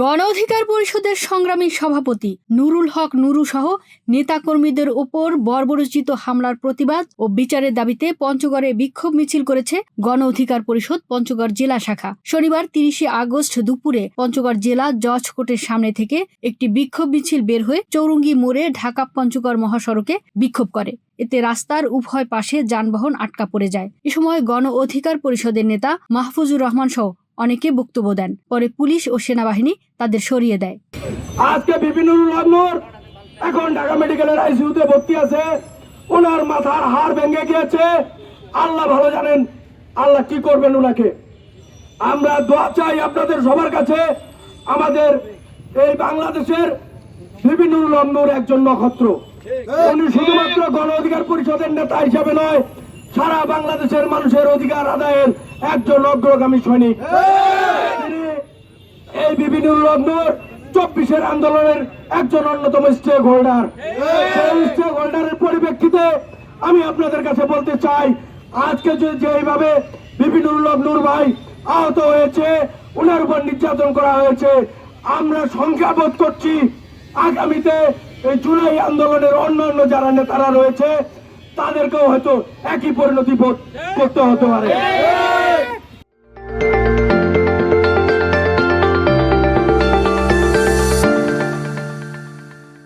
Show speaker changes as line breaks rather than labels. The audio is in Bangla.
গণ অধিকার পরিষদের সংগ্রামী সভাপতি নুরুল হক নুরু সহ নেতাকর্মীদের ওপর বর্বরোচিত হামলার প্রতিবাদ ও বিচারের দাবিতে পঞ্চগড়ে বিক্ষোভ মিছিল করেছে গণ অধিকার পরিষদ পঞ্চগড় জেলা শাখা। শনিবার তিরিশে আগস্ট দুপুরে পঞ্চগড় জেলা জজ কোর্টের সামনে থেকে একটি বিক্ষোভ মিছিল বের হয়ে চৌরঙ্গি মোড়ে ঢাকা পঞ্চগড় মহাসড়কে বিক্ষোভ করে। এতে রাস্তার উভয় পাশে যানবাহন আটকা পড়ে যায়। এ সময় গণ অধিকার পরিষদের নেতা মাহফুজুর রহমান সহ অনেকে বক্তব্য দেন। পরে পুলিশ ও সেনাবাহিনী তাদের সরিয়ে দেয়।
আজকে রহমান এখন ঢাকা মেডিকেলের আইসিইউতে ভর্তি আছে। ওনার মাথার হাড় ভেঙে গিয়েছে। আল্লাহ ভালো জানেন, আল্লাহ কি করবেন ওনাকে। আমরা দোয়া চাই আপনাদের সবার কাছে, আমাদের এই বাংলাদেশের বিভিন্ন রহমান একজন নক্ষত্র। উনি শুধুমাত্র গণ অধিকার পরিষদের নেতা হিসাবে নয় সারা বাংলাদেশের মানুষের অধিকার আদায়ের একজন অগ্রগামী সৈনিক। এই বিভিন্ন রহমান চব্বিশের আন্দোলনের একজন অন্যতম স্টেক হোল্ডার স্টেক হোল্ডারের পরিপ্রেক্ষিতে আমি আপনাদের কাছে বলতে চাই, আজকে যেভাবে বিভিন্ন নূর ভাই আহত হয়েছে ওনার উপর নির্যাতন করা হয়েছে, আমরা সংখ্যা বোধ করছি, আগামীতে এই জুলাই আন্দোলনের অন্যান্য যারা নেতারা রয়েছে তাদেরকেও হয়তো একই পরিণতি করতে হতে পারে।